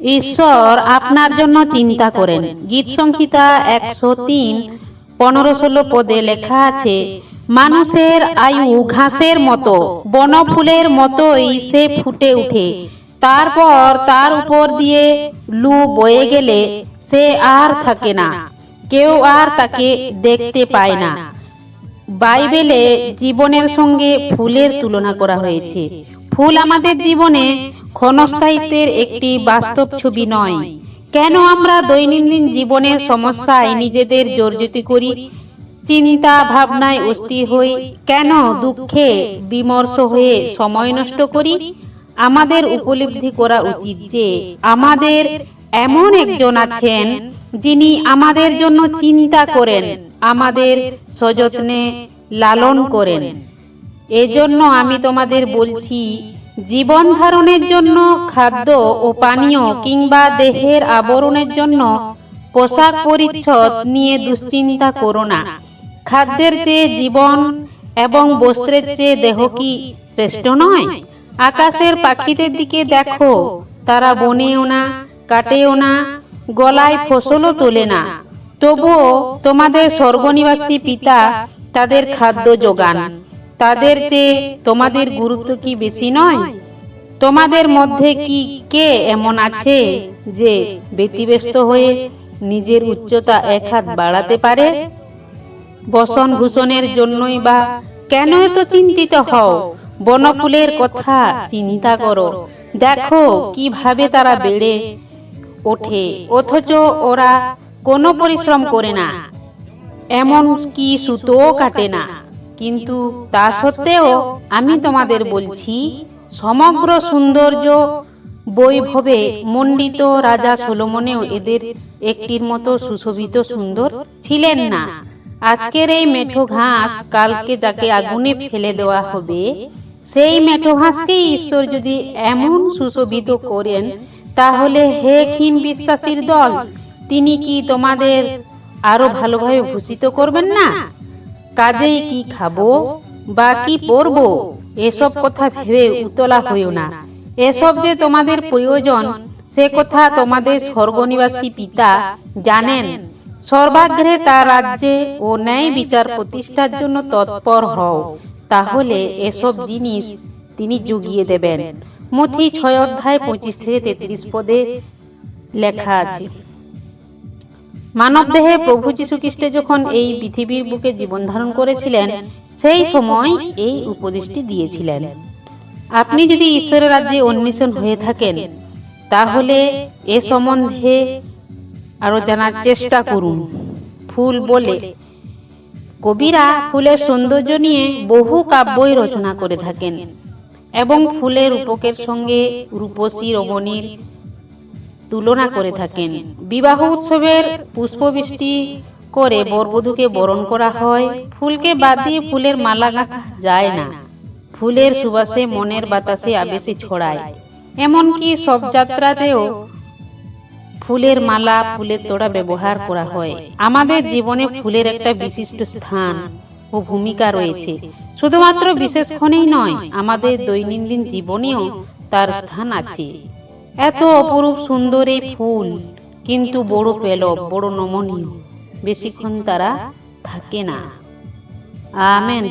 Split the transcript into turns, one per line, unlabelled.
ঈশ্বর আপনার জন্য চিন্তা করেন। গীত সংহিতা একশো তিন, পনেরো ষোলো পদে লেখা আছে, মানুষের আয়ু ঘাসের মতো, বনফুলের মতোই সে ফুটে উঠে। তারপর তার উপর দিয়ে লু বয়ে গেলে সে আর থাকে না, কেউ আর তাকে দেখতে পায় না। বাইবেলে জীবনের সঙ্গে ফুলের তুলনা করা হয়েছে। ফুল আমাদের জীবনে ক্ষণস্থায়িত্বের একটি বাস্তব ছবি নয়। কেন আমরা দৈনন্দিন জীবনের সমস্যায় নিজেদের জর্জরিত করি চিন্তা ভাবনায় অস্থির হই কেন দুঃখে বিমর্ষ হয়ে সময় নষ্ট করি আমাদের উপলব্ধি করা উচিত যে আমাদের এমন একজন আছেন যিনি আমাদের জন্য চিন্তা করেন আমাদের সযত্নে লালন করেন। এজন্য আমি তোমাদের বলছি জীবন ধারণের জন্য খাদ্য ও পানীয় কিংবা দেহের আবরণের জন্য পোশাক পরিচ্ছদ নিয়ে দুশ্চিন্তা করো না। খাদ্যের চেয়ে জীবন এবং বস্ত্রের চেয়ে দেহ কি শ্রেষ্ঠ নয়? আকাশের পাখিদের দিকে দেখো, তারা বনেও না, কাটেও না, গলায় ফসলও তোলে না। তবুও তোমাদের স্বর্গনিবাসী পিতা তাদের খাদ্য যোগান। তাদের চেয়ে তোমাদের গুরুত্ব কি বেশি নয়? তোমাদের মধ্যে কি কে এমন আছে যে ব্যতিব্যস্ত হয়ে নিজের উচ্চতা এক হাত বাড়াতে পারে? বসন ভূষণের জন্যই বা কেন এত চিন্তিত হও? বনফুলের কথা চিন্তা করো। দেখো কীভাবে তারা বেড়ে ওঠে, অথচ ওরা কোনো পরিশ্রম করে না। এমন কি সুতোও কাটে না। কিন্তু তা সত্ত্বেও আমি তোমাদের বলছি সমগ্র সৌন্দর্য বৈভবে মণ্ডিত রাজা সোলোমনেও এদের একটির মতো সুশোভিত সুন্দর ছিলেন না। আজকের এই মেঠো ঘাস কালকে যাকে আগুনে ফেলে দেওয়া হবে সেই মেঠো ঘাসকেই ঈশ্বর যদি এমন সুশোভিত করেন তাহলে হে ক্ষীণ বিশ্বাসীর দল তিনি কি তোমাদের আরও ভালোভাবে ভূষিত করবেন না? কাজেই কি খাব বা কি পরবো, এসব কথা ভেবে উতলা হইও না। এসব যে তোমাদের প্রয়োজন, সে কথা তোমাদের স্বর্গনিবাসী পিতা জানেন। সর্বাগ্রে তার রাজ্যে ও ন্যায় বিচার প্রতিষ্ঠার জন্য তৎপর হও। তাহলে এসব জিনিস তিনি জুগিয়ে দেবেন। মথি ছয় অধ্যায় পঁচিশ থেকে তেত্রিশ পদে লেখা আছে। মানব দেহে প্রভু যীশু খ্রিস্ট যখন এই পৃথিবীর বুকে জীবন ধারণ করেছিলেন, সেই সময় এই উপদেশটি দিয়েছিলেন। আপনি যদি ঈশ্বরের রাজ্যে অন্বেষণ হয়ে থাকেন, তাহলে এ সম্বন্ধে আরও জানার চেষ্টা করুন। ফুল বলে, কবিরা ফুলের সৌন্দর্য নিয়ে বহু কাব্যই রচনা করে থাকেন এবং ফুলের রূপকের সঙ্গে রূপসী, রমণীর তুলনা করে থাকেন। বিবাহ উৎসবের পুষ্পবৃষ্টি করে বরবধূকে বরণ করা হয়। ফুলকে বাদ দিয়ে ফুলের মালা গাঁথা যায় না। ফুলের সুবাসে মনের বাতাসে আবেশে ছড়ায়। এমনকি সব যাত্রাতেও ফুলের মালা ফুলের তোড়া ব্যবহার করা হয়। আমাদের জীবনে ফুলের একটা বিশিষ্ট স্থান ও ভূমিকা রয়েছে। শুধুমাত্র বিশেষক্ষণেই নয় আমাদের দৈনন্দিন জীবনেও তার স্থান আছে। এত অপরূপ সুন্দর এই ফুল, কিন্তু বড় পেলব, বড় নমনীয়। বেশিক্ষণ তারা থাকে না। আমেন।